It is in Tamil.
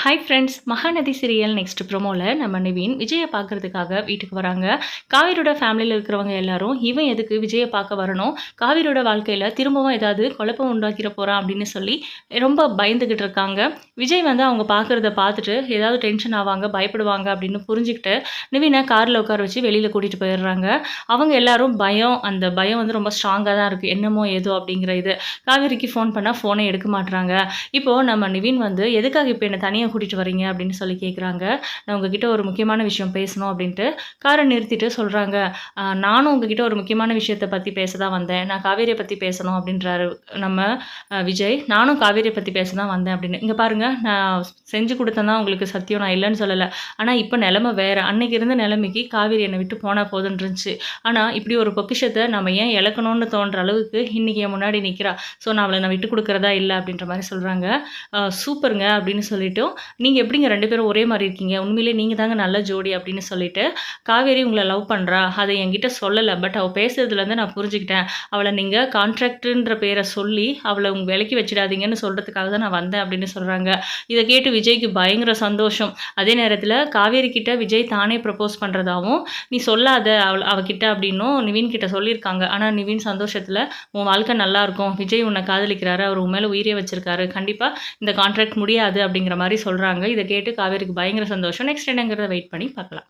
Hi friends Mahanadi serial next ப்ரோமோவில் நம்ம நிவின் விஜயை பார்க்கறதுக்காக வீட்டுக்கு வராங்க. காவிரியோட ஃபேமிலியில் இருக்கிறவங்க எல்லாரும் இவன் எதுக்கு விஜயை பார்க்க வரணும்? காவிரியோட வாழ்க்கையில் திரும்பவும் ஏதாவது குழப்பம் உண்டாக்கிற போகிறான் அப்படின்னு சொல்லி ரொம்ப பயந்துக்கிட்டு இருக்காங்க. விஜய் வந்து அவங்க பார்க்குறத பார்த்துட்டு ஏதாவது டென்ஷன் ஆவாங்க பயப்படுவாங்க அப்படின்னு புரிஞ்சுக்கிட்டு நிவினை காரில் உட்கார வச்சு வெளியில் கூட்டிகிட்டு போயிடுறாங்க. அவங்க எல்லாரும் பயம் அந்த பயம் வந்து ரொம்ப ஸ்ட்ராங்காக தான் இருக்குது என்னமோ ஏதோ அப்படிங்கிற இது. காவிரிக்கு ஃபோன் பண்ணால் ஃபோனை எடுக்க மாட்டுறாங்க இப்போது நம்ம நிவின் வந்து எதுக்காக இப்போ என்னை தனியாக கூட்டிகிட்டு வரீங்க அப்படின்னு சொல்லி கேட்குறாங்க நான் உங்ககிட்ட ஒரு முக்கியமான விஷயம் பேசணும் அப்படின்ட்டு காரை நிறுத்திட்டு சொல்கிறாங்க நானும் உங்ககிட்ட ஒரு முக்கியமான விஷயத்தை பற்றி பேச தான் வந்தேன். நான் காவேரியை பற்றி பேசணும் அப்படின்றாரு நம்ம விஜய். நானும் காவேரியை பற்றி பேச தான் வந்தேன் அப்படின்னு. இங்கே பாருங்கள் நான் செஞ்சு கொடுத்தேன் தான் உங்களுக்கு சத்தியம் நான் இல்லைன்னு சொல்லலை. ஆனால் இப்போ நிலமை வேறு. அன்னைக்கு இருந்த நிலைமைக்கு காவேரி என்னை விட்டு போனால் போதுன்னு இருந்துச்சு ஆனால் இப்படி ஒரு பொக்கிஷத்தை நம்ம ஏன் இழக்கணும்னு தோன்ற அளவுக்கு இன்றைக்கி என் முன்னாடி நிற்கிறா ஸோ நான் அவளை நான் விட்டு கொடுக்குறதா இல்லை அப்படின்ற மாதிரி சொல்கிறாங்க சூப்பருங்க அப்படின்னு சொல்லிட்டும் நீங்கள் எப்படிங்க ரெண்டு பேரும் ஒரே மாதிரி இருக்கீங்க? உண்மையிலே நீங்கள் தாங்க நல்ல ஜோடி அப்படின்னு சொல்லிட்டு காவேரி உங்களை லவ் பண்ணுறா அதை என்கிட்ட சொல்லலை. பட் அவள் பேசுறதுலேருந்து நான் புரிஞ்சுக்கிட்டேன். அவளை நீங்கள் கான்ட்ராக்டுன்ற பேரை சொல்லி அவளை உங்கள் விலைக்கு வச்சிடாதீங்கன்னு சொல்கிறதுக்காக தான் நான் வந்தேன் அப்படின்னு சொல்கிறாங்க இதை கேட்டு விஜய்க்கு பயங்கர சந்தோஷம். அதே நேரத்தில் காவேரி கிட்ட விஜய் தானே ப்ரப்போஸ் பண்ணுறதாவும் நீ சொல்லாத. அவள் அவகிட்ட அப்படின்னும் நிவின் கிட்ட சொல்லியிருக்காங்க. ஆனால் நிவின் சந்தோஷத்தில் உன் வாழ்க்கை நல்லா இருக்கும். விஜய் உன்னை காதலிக்கிறாரு. அவர் உன் மேலே உயிரே வச்சிருக்காரு. கண்டிப்பாக இந்த கான்ட்ராக்ட் முடியாது அப்படிங்கிற மாதிரி சொல்கிறாங்க இதை கேட்டு காவேரிக்கு பயங்கர சந்தோஷம். நெக்ஸ்ட் என்னங்கிறத வெயிட் பண்ணி பார்க்கலாம்.